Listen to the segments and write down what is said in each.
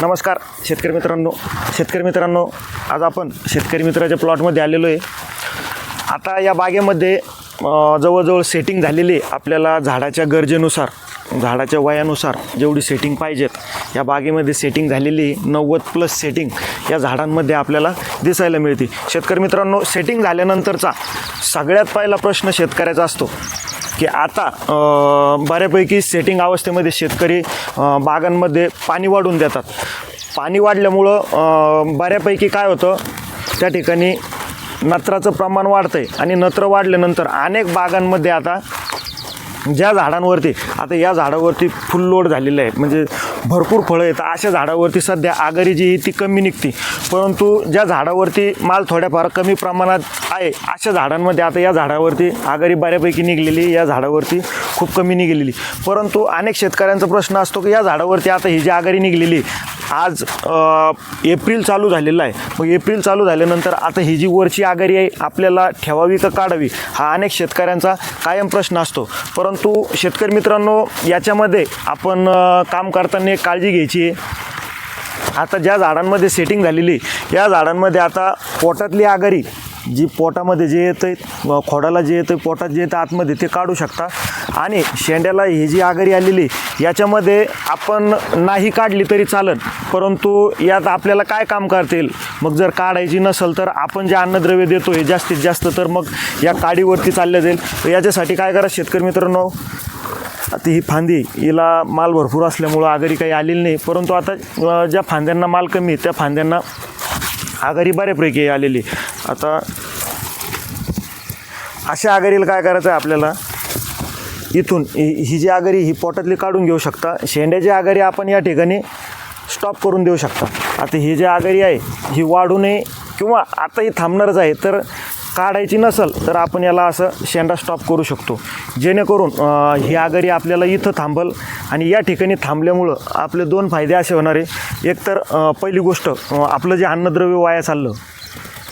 नमस्कार शेतकरी मित्रांनो. शेतकरी मित्रांनो आज आपण शेतकरी मित्राच्या प्लॉटमध्ये आलेलो आहे. आता या बागेमध्ये जवळजवळ सेटिंग झालेली आहे आपल्याला झाडाच्या गरजेनुसार झाडाच्या वयानुसार जेवढी सेटिंग पाहिजेत या बागेमध्ये सेटिंग झालेली नव्वद प्लस सेटिंग या झाडांमध्ये आपल्याला दिसायला मिळते. शेतकरी मित्रांनो सेटिंग झाल्यानंतरचा सगळ्यात पहिला प्रश्न शेतकऱ्याचा असतो की आता बऱ्यापैकी सेटिंग अवस्थेमध्ये शेतकरी बागांमध्ये पाणी वाढून देतात. पाणी वाढल्यामुळं बऱ्यापैकी काय होतं त्या ठिकाणी नत्राचं प्रमाण वाढतं आहे आणि नत्र वाढल्यानंतर अनेक बागांमध्ये आता ज्या झाडांवरती आता या झाडावरती फुल लोड झालेलं आहे म्हणजे भरपूर फळं आहेत. अशा झाडावरती सध्या आगरी जी आहे ती कमी निघते. परंतु ज्या झाडावरती माल थोड्याफार कमी प्रमाणात आहे अशा झाडांमध्ये आता या झाडावरती आगरी बऱ्यापैकी निघलेली या झाडावरती खूप कमी निघलेली परंतु अनेक शेतकऱ्यांचा प्रश्न असतो की या झाडावरती आता ही जी आगरी निघलेली आज एप्रिल चालू झालेला आहे. मग एप्रिल चालू झाल्यानंतर आता ही जी वरची आघाडी आहे आपल्याला ठेवावी का काढावी? हा अनेक शेतकऱ्यांचा कायम प्रश्न असतो. परंतु शेतकरी मित्रांनो याच्यामध्ये आपण काम करताना एक काळजी घ्यायची आहे. आता ज्या झाडांमध्ये सेटिंग झालेली या झाडांमध्ये आता पोटातली आघाडी जी पोटामध्ये जे येतं खोडाला जे येतं पोटात जे येतं आतमध्ये ते काढू शकता. आणि शेंड्याला ही जी आगरी आलेली याच्यामध्ये आपण नाही काढली तरी चालेल परंतु यात आपल्याला काय काम करता येईल? मग जर काढायची नसेल तर आपण जे अन्नद्रव्य देतो हे जास्तीत जास्त तर मग या काडीवरती चालल्या जाईल. तर याच्यासाठी काय करा शेतकरी मित्रांनो? आता ही फांदी हिला माल भरपूर असल्यामुळं आघाडी काही आलेली नाही. परंतु आता ज्या फांद्यांना माल कमी आहे त्या फांद्यांना आघाडी बऱ्यापैकी आलेली आता अशा आघाडीला काय करायचं आहे आपल्याला? इथून ही ही जी आघाडी ही पोटातली काढून घेऊ शकता. शेंड्याची आघाडी आपण या ठिकाणी स्टॉप करून देऊ शकता. आता ही जी आघाडी आहे ही वाढू नये किंवा आता ही थांबणारच आहे तर काढायची नसेल तर आपण याला असं शेंडा स्टॉप करू शकतो. जेणेकरून ही आघाडी आपल्याला इथं थांबल आणि या ठिकाणी थांबल्यामुळं आपले दोन फायदे असे होणार आहे. पहिली गोष्ट आपलं जे अन्नद्रव्य वाया चाललं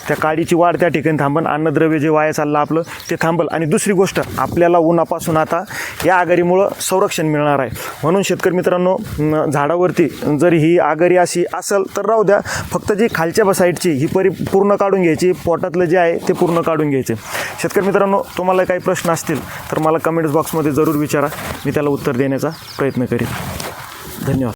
त्या काडीची वाढ त्या ठिकाणी थांबन. अन्नद्रव्य जे वाया चाललं आपलं ते थांबल. आणि दुसरी गोष्ट आपल्याला उन्हापासून आता या आघाडीमुळं संरक्षण मिळणार आहे. म्हणून शेतकरी मित्रांनो झाडावरती जर ही आघारी अशी असेल तर राहू द्या. फक्त जी खालच्या साईडची ही परी पूर्ण काढून घ्यायची. पोटातलं जे आहे ते पूर्ण काढून घ्यायचे. शेतकरी मित्रांनो तुम्हाला काही प्रश्न असतील तर मला कमेंट्स बॉक्समध्ये जरूर विचारा. मी त्याला उत्तर देण्याचा प्रयत्न करेन. धन्यवाद.